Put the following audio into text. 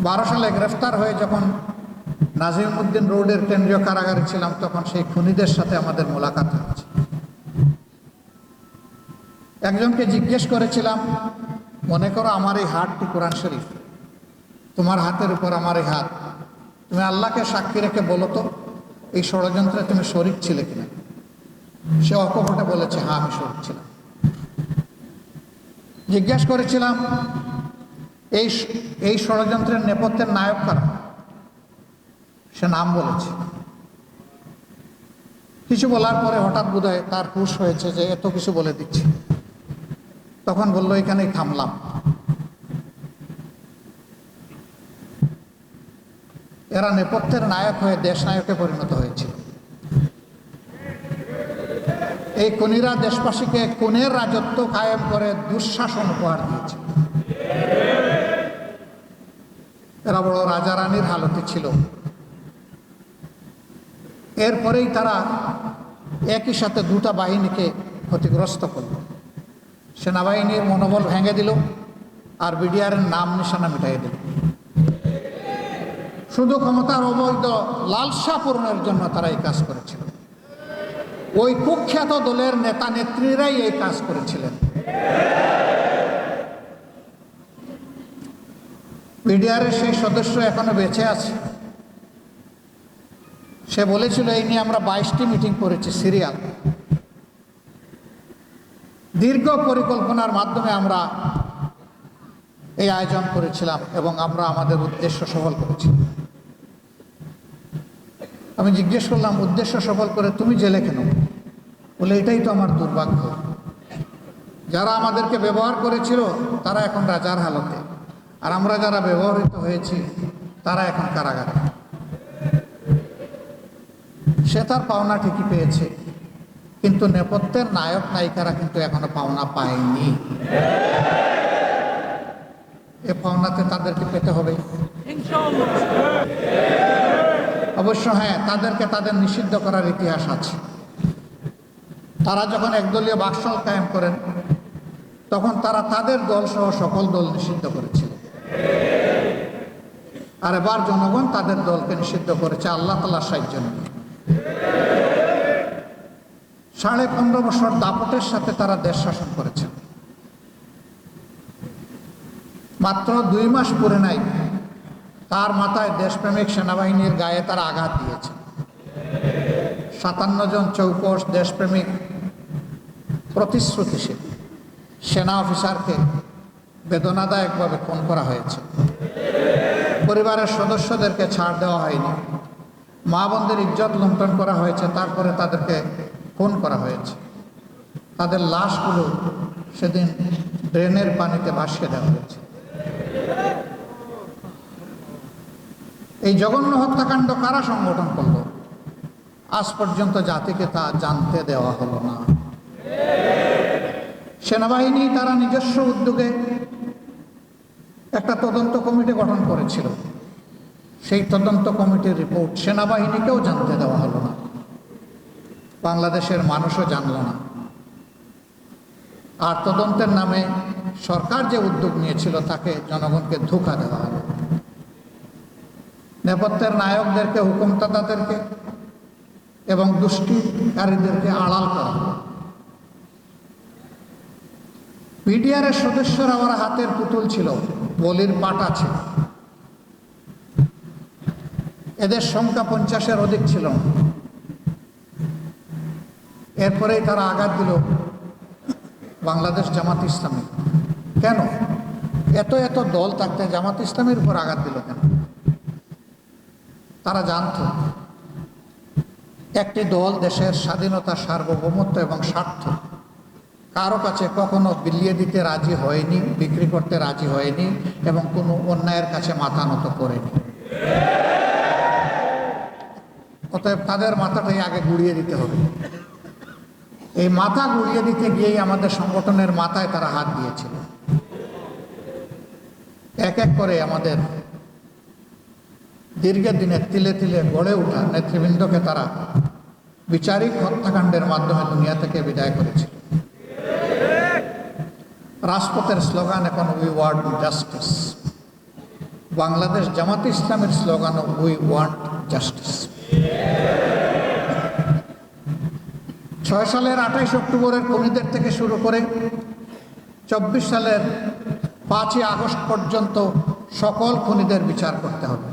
বারো সালে গ্রেফতার হয়ে যখন নাজিমুদ্দিন রোডের কেন্দ্রীয় কারাগারে ছিলাম, তখন সেই খুনিদের সাথে আমাদের মোলাকাত হয়েছে। একজনকে জিজ্ঞেস করেছিলাম, মনে করো আমার এই হাতটি কোরআন শরীফ? তোমার হাতের উপর আমার এই হাত। তুমি আল্লাহকে সাক্ষী রেখে বলো তো, এই ষড়যন্ত্রে তুমি শরিক ছিলে কিনা? সে অকপটে বলেছে হ্যাঁ আমি শরিক ছিলাম। জিজ্ঞেস করেছিলাম এই এই ষড়যন্ত্রের নেপথ্যের নায়ক কারা? সে নাম বলেছে। কিছু বলার পরে হঠাৎ বোধ তার হুশ হয়েছে যে এত কিছু বলে দিচ্ছে। তখন বলল, এখানেই থামলাম। এরা নেপথ্যের নায়ক হয়ে দেশ নায়কে পরিণত হয়েছিল। এই কনিরা দেশবাসীকে খুনের রাজত্ব কায়েম করে দুঃশাসন উপহার দিয়েছে। এরা বড় রাজা রানীর হালতে ছিল। এরপরেই তারা একই সাথে দুটা বাহিনীকে ক্ষতিগ্রস্ত করল। সেনাবাহিনীর মনোবল ভেঙে দিল আর বিডিআরের নাম নিশানা মিটাই দিল। শুধু ক্ষমতার অবৈধ লালসা পূরণের জন্য তারা এই কাজ করেছিল। ওই কুখ্যাত দলের নেতা নেত্রীরাই এই কাজ করেছিলেন। বিডিআরের সেই সদস্য এখনও বেঁচে আছে। সে বলেছিল, এই নিয়ে আমরা বাইশটি মিটিং করেছি, সিরিয়াল। দীর্ঘ পরিকল্পনার মাধ্যমে আমরা এই আয়োজন করেছিলাম এবং আমরা আমাদের উদ্দেশ্য সফল করেছি। আমি জিজ্ঞেস করলাম, উদ্দেশ্য সফল করে তুমি জেলে কেন? বলে, এটাই তো আমার দুর্ভাগ্য। যারা আমাদেরকে ব্যবহার করেছিল, তারা এখন রাজার হালতে। আর আমরা যারা ব্যবহৃত হয়েছি, তারা এখন কারাগারে। সে তার পাওনা ঠিকই পেয়েছে, কিন্তু নেপথ্যের নায়ক নায়িকারা কিন্তু এখনও পাওনা পায়নি। এ পাওনাতে তাদেরকে পেতে হবে। অবশ্য হ্যাঁ তাদেরকে তাদের নিষিদ্ধ করার ইতিহাস আছে। তারা যখন একদলীয় বাকশাল কায়েম করেন, তখন তারা তাদের দল সহ সকল দল নিষিদ্ধ করেছিল আর এবার জনগণ তাদের দলকে নিষিদ্ধ করেছে, আল্লাহ তালার সাহায্য নিয়ে। সাড়ে পনেরো বছর দাপটের সাথে তারা দেশ শাসন করেছেন মাত্র দুই মাস পরে নাই, তার মাথায় দেশপ্রেমিক সেনাবাহিনীর গায়ে তারা আঘাত দিয়েছে। সাতান্ন জন চৌকস দেশপ্রেমিক প্রতিশ্রুতিশীল সেনা অফিসারকে বেদনাদায়কভাবে খুন করা হয়েছে। পরিবারের সদস্যদেরকে ছাড় দেওয়া হয়নি। মা বোনদের ইজ্জত লুণ্ঠন করা হয়েছে, তারপরে তাদেরকে খুন করা হয়েছে। তাদের লাশগুলো সেদিন ড্রেনের পানিতে ভাসিয়ে দেওয়া হয়েছে। এই জঘন্য হত্যাকাণ্ড কারা সংগঠন করল? আজ পর্যন্ত জাতিকে তা জানতে দেওয়া হলো না। সেনাবাহিনী তারা নিজস্ব উদ্যোগে একটা তদন্ত কমিটি গঠন করেছিল। সেই তদন্ত কমিটির রিপোর্ট সেনাবাহিনীকেও জানতে দেওয়া হলো না। বাংলাদেশের মানুষও জানল না। আর তদন্তের নামে সরকার যে উদ্যোগ নিয়েছিল তাকে জনগণকে ধোকা দেওয়া হলো। নেপথ্যের নায়কদেরকে, হুকুমতাদাদেরকে এবং দুষ্টিকারীদেরকে আড়াল করা হলো। পিডিআরের সদস্যরা আমার হাতের পুতুল ছিল। বলির পাটা আছে। এদের সংখ্যা পঞ্চাশের অধিক ছিল। এরপরেই তারা আঘাত দিল বাংলাদেশ জামাত ইসলামী। কেন? এত এত দল থাকতে জামাত ইসলামের উপর আঘাত দিল কেন? তারা জানত একটি দল দেশের স্বাধীনতা, সার্বভৌমত্ব এবং স্বার্থ। কারও কাছে কখনো বিলিয়ে দিতে রাজি হয়নি, বিক্রি করতে রাজি হয়নি এবং কোনো অন্যায়ের কাছে মাথা নত করেনি। অতএব তাদের মাথাটাই আগে গুড়িয়ে দিতে হবে। এই মাথা গুড়িয়ে দিতে গিয়েই আমাদের সংগঠনের মাথায় তারা হাত দিয়েছিল। এক এক করে আমাদের দীর্ঘের দিনে তিলে তিলে গড়ে ওঠা নেতৃবৃন্দকে তারা বিচারিক হত্যাকাণ্ডের মাধ্যমে দুনিয়া থেকে বিদায় করেছিল। রাজপথের স্লোগান এখন we want justice Bangladesh Jamaat ইসলামের স্লোগান উই ওয়ান্ট জাস্টিস ছয় সালের আঠাইশ অক্টোবরের কর্মীদের থেকে শুরু করে চব্বিশ সালের পাঁচই আগস্ট পর্যন্ত সকল খুনিদের বিচার করতে হবে।